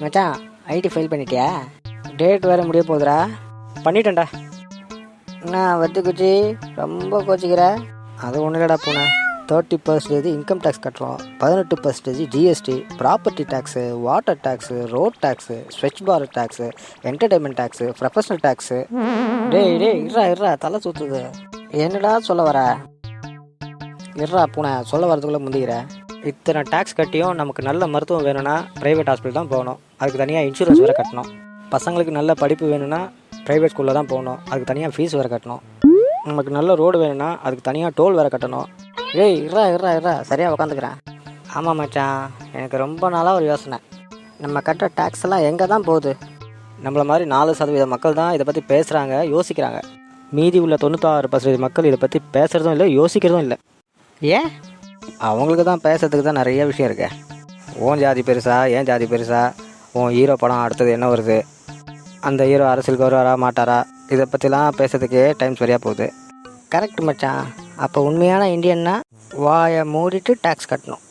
மச்சான் IT file பண்ணிட்டியா? Date வேறு முடிய போகுதுடா. பண்ணிட்டேன்டா. என்ன வத்து குச்சி? ரொம்ப கோச்சிக்கிற? அது ஒன்றும் இல்லடா போனேன் தேர்ட்டி பர்சன்டேஜ் இன்கம் டேக்ஸ் கட்டுறோம். பதினெட்டு percentage GST property tax water tax road tax Swachh Bharat tax entertainment tax professional tax டேய் டேய் இருடா இருடா தலை சுற்றுது என்னடா சொல்ல வர? இருடா பூனை சொல்ல வரதுக்குள்ளே முந்திக்கிறேன் இத்தனை டேக்ஸ் கட்டியும் நமக்கு நல்ல மருத்துவம் வேணும்னா ப்ரைவேட் ஹாஸ்பிட்டல் தான் போகணும். அதுக்கு தனியாக இன்சூரன்ஸ் வேறு கட்டணும். பசங்களுக்கு நல்ல படிப்பு வேணும்னா ப்ரைவேட் ஸ்கூலில் தான் போகணும். அதுக்கு தனியாக ஃபீஸ் வேறு கட்டணும். நமக்கு நல்ல ரோடு வேணும்னா அதுக்கு தனியாக டோல் வேறு கட்டணும். ஏய் இருடா இறா இருடா. சரியாக உட்காந்துக்கிறேன் ஆமாம் மச்சான். எனக்கு ரொம்ப நாளாக ஒரு யோசனை. நம்ம கட்டுற டேக்ஸ் எல்லாம் எங்கே தான் போகுது? நம்மளை மாதிரி நாலு சதவீத மக்கள் தான் இதை பற்றி பேசுகிறாங்க யோசிக்கிறாங்க. மீதி உள்ள தொண்ணூத்தாறு பர்சன்டேஜ் மக்கள் இதை பற்றி பேசுகிறதும் இல்லை யோசிக்கிறதும் இல்லை. ஏன்? அவங்களுக்கு தான் பேசுறதுக்கு தான் நிறைய விஷயம் இருக்கு. ஓன் ஜாதி பெருசா ஏன் ஜாதி பெருசா உன் ஹீரோ படம் அடுத்தது என்ன வருது அந்த ஹீரோ அரசியலுக்கு வருவாரா மாட்டாரா இதை பற்றிலாம் பேசுறதுக்கே டைம் சரியாக போகுது. கரெக்ட் மச்சான். அப்போ உண்மையான இந்தியன்னா வாயை மூடிட்டு டேக்ஸ் கட்டணும்.